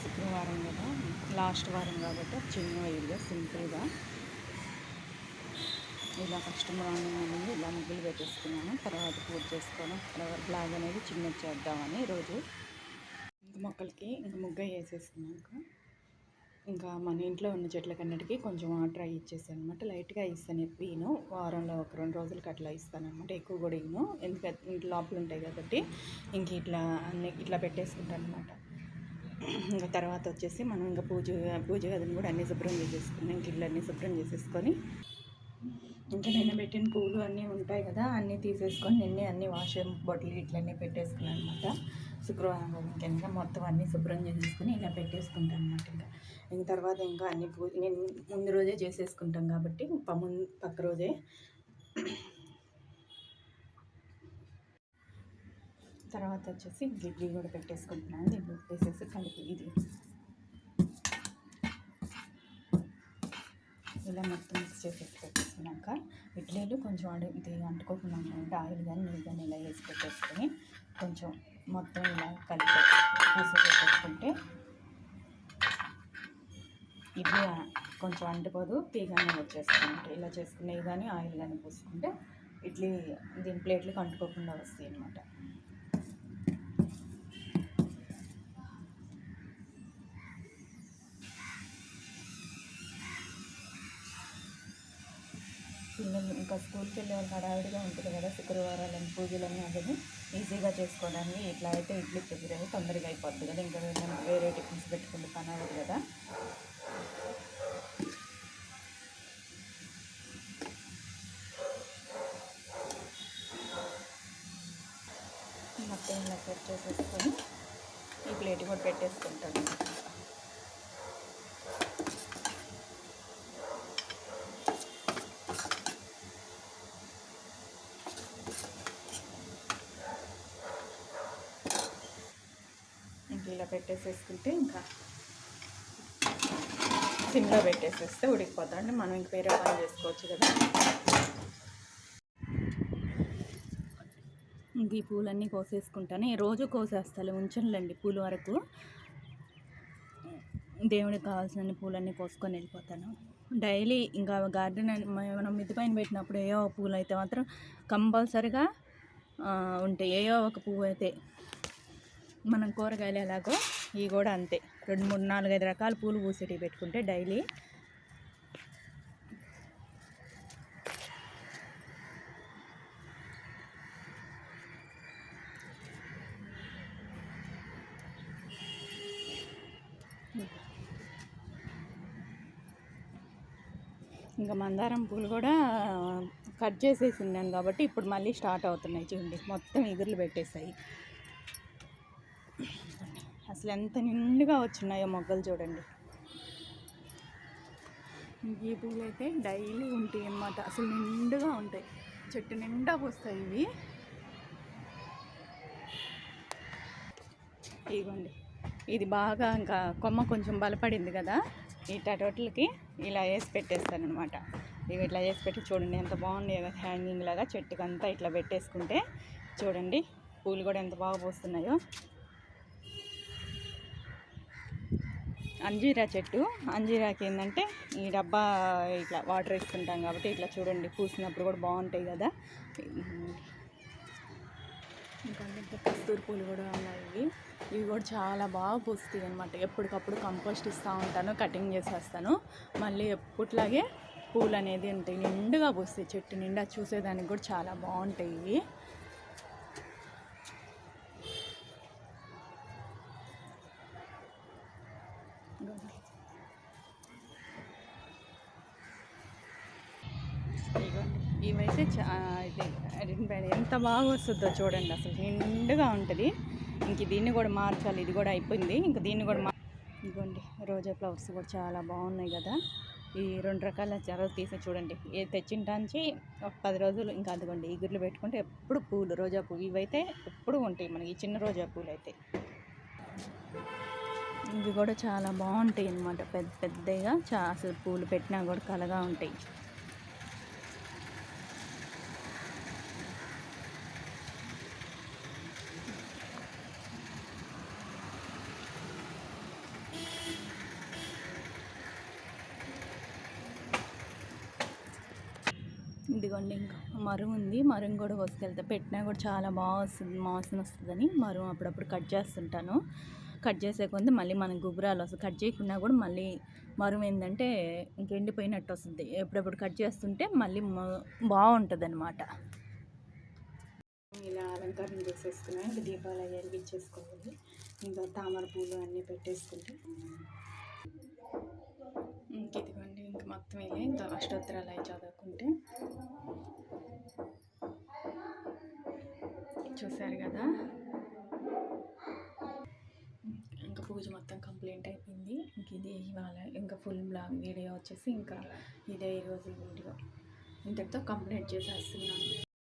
శుక్రవారం కదా? లాస్ట్ వారం కాబట్టి చిన్న వీడియో సింపుల్గా ఇలా ఫస్ట్ మార్నింగ్ అనేది ఇలా ముగ్గులు పెట్టేసుకున్నాను. తర్వాత పూజ చేసుకోవడం తర్వాత బ్లాగ్ అనేది చిన్న చేద్దామని ఈరోజు ఇంక మొక్కలకి ఇంక ముగ్గ వేసేసుకున్నాక ఇంకా మన ఇంట్లో ఉన్న చెట్లకన్నిటికీ కొంచెం వాటర్ అవి ఇచ్చేసాను అనమాట లైట్గా ఇస్తాను ఎక్కువ వారంలో ఒక రెండు రోజులకి అట్లా ఇస్తాను అనమాట ఎక్కువ కూడా ఇను ఎందుకంటే ఇంట్లో లోపల ఉంటాయి కాబట్టి ఇంక ఇట్లా అన్ని ఇట్లా పెట్టేసుకుంటాను అనమాట ఇంకా తర్వాత వచ్చేసి మనం ఇంకా పూజ పూజ గదిని కూడా అన్నీ శుభ్రం చేసేసుకుని ఇంక ఇల్లు అన్నీ శుభ్రం చేసేసుకొని ఇంకా నిన్న పెట్టిన పూలు అన్నీ ఉంటాయి కదా అన్నీ తీసేసుకొని నిన్నే అన్నీ వాషింగ్ బొట్టలు ఇట్లన్నీ పెట్టేసుకున్నాను అనమాట శుక్రవారం కనుక ఇంకా మొత్తం అన్నీ శుభ్రం చేసేసుకుని ఇలా పెట్టేసుకుంటాను అనమాట ఇంకా. ఇంక తర్వాత ఇంకా అన్ని పూజ నేను ముందు రోజే చేసేసుకుంటాం కాబట్టి ప- ముందు పక్క రోజే తర్వాత వచ్చేసి ఇడ్లీ కూడా పెట్టేసుకుంటున్నాను. దీంట్లో వేసేసి కలిపి ఇది. ఇలా మొత్తం మిక్స్ చేసేసి పెట్టేసుకున్నాక ఇడ్లీలు కొంచెం అడి ఇది అంటుకోకుండా ఉండాలంటే ఆయిల్ కానీ నెయ్యి కానీ ఇలా వేసి పెట్టేసుకొని కొంచెం మొత్తం ఇలా కలిపి పూసి పెట్టేసుకుంటే ఇడ్లీ కొంచెం అంటుకోదు తీగానే వచ్చేసుకుంటే ఇలా చేసుకునేవి కానీ ఆయిల్ కానీ పూసుకుంటే ఇడ్లీ దీని ప్లేట్లకు అంటుకోకుండా వస్తాయి అన్నమాట ఇంకా స్కూల్కి వెళ్ళే హడావిడిగా ఉంటుంది కదా శుక్రవారాలని పూజలని అవన్నీ ఈజీగా చేసుకోవడానికి ఇట్లా అయితే ఇడ్లీ ప్రిపేర్ తొందరగా అయిపోద్ది కదా. ఇంకా వేరే టిఫిన్స్ పెట్టుకుంటే పని అవ్వదు కదా. మొత్తం ఇలా సెట్ చేసేసుకొని ఈ ప్లేట్ కూడా పెట్టేసుకుంటాను. ఇలా పెట్టేసేసుకుంటే ఇంకా సిమ్లో పెట్టేసేస్తే ఉడికిపోతాం మనం ఇంక వేరే పని చేసుకోవచ్చు కదా. ఇంక ఈ పూలన్నీ కోసేసుకుంటాను. రోజు కోసేస్తాను ఉంచనులేండి పూల వరకు. దేవుడికి కావాల్సిన పూలన్నీ కోసుకొని వెళ్ళిపోతాను. డైలీ ఇంకా గార్డెన్ అని మనం మిద్ది పైన పెట్టినప్పుడు ఏయో పూలు అయితే మాత్రం కంపల్సరిగా ఉంటాయి. ఏయో ఒక పువ్వు అయితే మనం కూరగాయలు ఎలాగో ఇవి కూడా అంతే. రెండు మూడు నాలుగు ఐదు రకాల పూలు పూసేటివి పెట్టుకుంటే డైలీ ఇంకా మందారం పూలు కూడా కట్ చేసేసి ఉన్నాను కాబట్టి ఇప్పుడు మళ్ళీ స్టార్ట్ అవుతున్నాయి చూడండి. మొత్తం ఎగురులు పెట్టేశాయి అసలు ఎంత నిండుగా వచ్చినాయో మొగ్గలు చూడండి. ఈ పూలు అయితే డైలీ ఉంటాయి అన్నమాట. అసలు నిండుగా ఉంటాయి. చెట్టు నిండా పోస్తాయి ఇవి. ఇదిగోండి. ఇది బాగా ఇంకా కొమ్మ కొంచెం బలపడింది కదా. ఈ టటోట్లకి ఇలా వేసి పెట్టేస్తాను అనమాట ఇవి ఇట్లా వేసి పెట్టి చూడండి ఎంత బాగుంది కదా హ్యాంగింగ్ లాగా. చెట్టుకి అంతా ఇట్లా పెట్టేసుకుంటే చూడండి పూలు కూడా ఎంత బాగా పోస్తున్నాయో. అంజీరా చెట్టు. అంజీరాకి ఏంటంటే ఈ డబ్బా ఇట్లా వాటర్ వేసుకుంటాం కాబట్టి ఇట్లా చూడండి పూసినప్పుడు కూడా బాగుంటాయి కదా. ఇంకా ఇంకా కస్తూరి పూలు కూడా ఉన్నాయి ఇవి. ఇవి కూడా చాలా బాగా పూస్తాయి అనమాట ఎప్పటికప్పుడు కంపోస్ట్ ఇస్తూ ఉంటాను కటింగ్ చేసేస్తాను. మళ్ళీ ఎప్పట్లాగే పూలు అనేది ఉంటాయి నిండుగా పూస్తాయి చెట్టు నిండా చూసేదానికి కూడా చాలా బాగుంటాయి ఇవి. ఇవైతే చా ఎంత బాగా వస్తుందో చూడండి అసలు నిండుగా ఉంటుంది. ఇంక దీన్ని కూడా మార్చాలి ఇది కూడా అయిపోయింది. ఇంక దీన్ని కూడా మా ఇదిగోండి రోజా ఫ్లవర్స్ కూడా చాలా బాగున్నాయి కదా. ఈ రెండు రకాల చెరలు తీసి చూడండి. ఏ తెచ్చింటాంచి ఒక పది రోజులు ఇంకా అదిగోండి ఈగుర్లు పెట్టుకుంటే ఎప్పుడు పూలు రోజా పువ్వు ఇవైతే ఎప్పుడు ఉంటాయి మనకి ఈ చిన్న రోజా పూలు అయితే ఇవి కూడా చాలా బాగుంటాయి అన్నమాట. పెద్ద పెద్దగా చా అసలు పూలు పెట్టినా కూడా కలగా ఉంటాయి. ఇదిగోండి ఇంకా మరుం ఉంది. మరుగు కూడా వస్తుంది పెట్టినా కూడా చాలా బాగా వస్తుంది వాసన వస్తుందని మరుం అప్పుడప్పుడు కట్ చేస్తుంటాను. కట్ చేసే కొంది మళ్ళీ మనకు గుబురాలు వస్తుంది. కట్ చేయకుండా కూడా మళ్ళీ మరుగు ఏంటంటే ఇంక ఎండిపోయినట్టు వస్తుంది. ఎప్పుడప్పుడు కట్ చేస్తుంటే మళ్ళీ బాగుంటుంది అనమాట ఇలా అలంకారం చేసేసుకున్నాం ఇంకా దీపాలు అవి అనిపించేసుకోవాలి. ఇంకా తామర పూలు అన్నీ పెట్టేసుకుంటే. ఇంక ఇదిగోండి ఇంక మొత్తం వెళ్ళి ఇంకా అష్టోత్తరాలు అవి చదువుకుంటే. చూశారు కదా? పూజ మొత్తం కంప్లీట్ అయిపోయింది. ఇంక ఇది ఇవాళ ఇంకా ఫుల్ బ్లాగ్ వీడియో వచ్చేసి ఇంకా ఇదే ఈరోజు వీడియో. ఇంతటితో కంప్లీట్ చేసేస్తున్నాను.